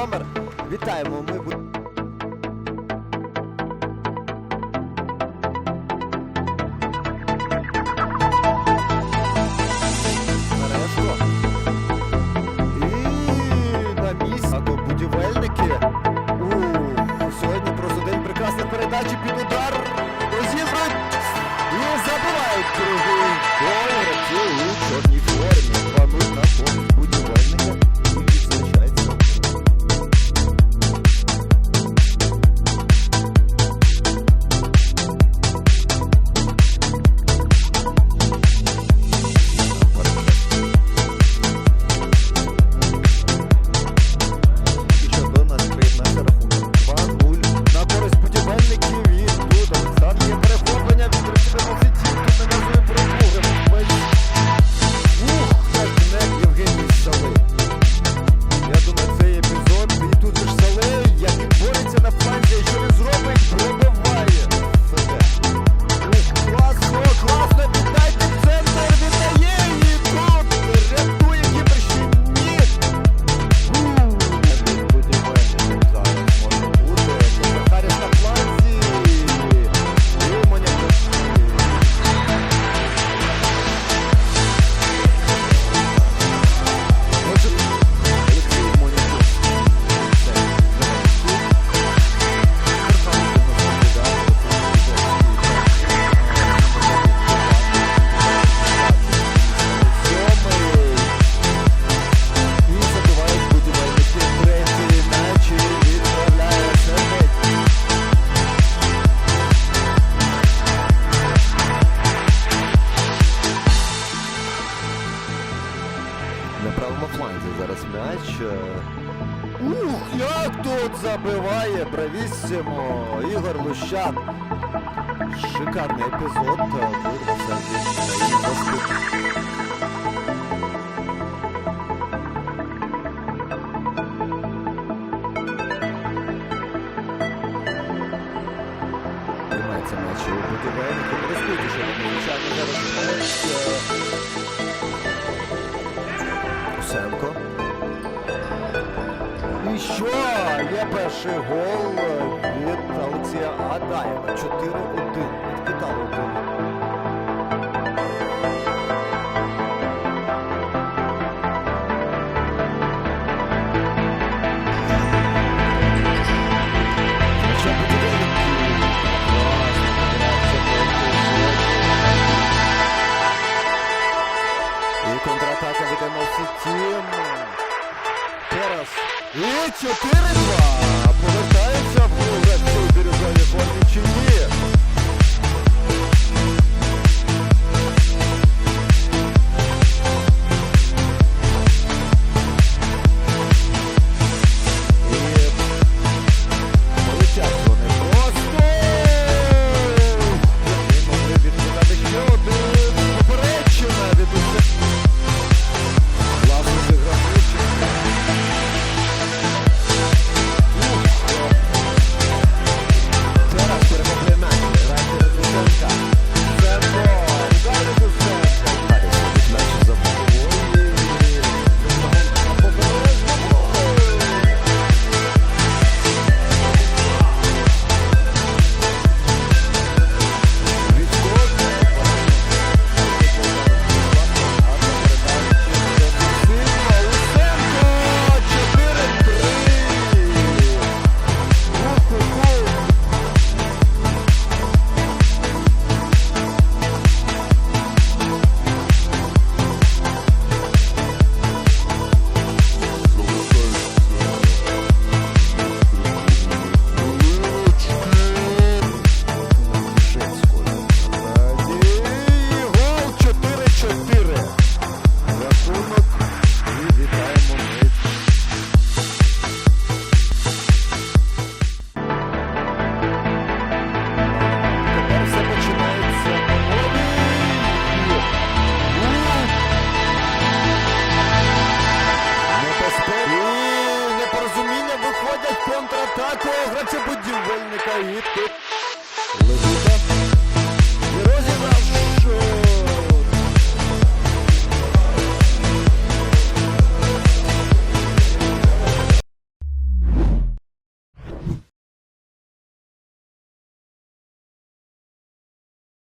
номер. Вітаємо! Ми наче. Ух, як тут забиває бравісімо Ігор Лущан. Шикарний епізод. Е, вирвався Тримається матч у будівельнику. Розкутіше, що зараз. що є перший гол від Олексія Адаєва. 4-1. Відкидали один. І 4-2. Повертається в aí.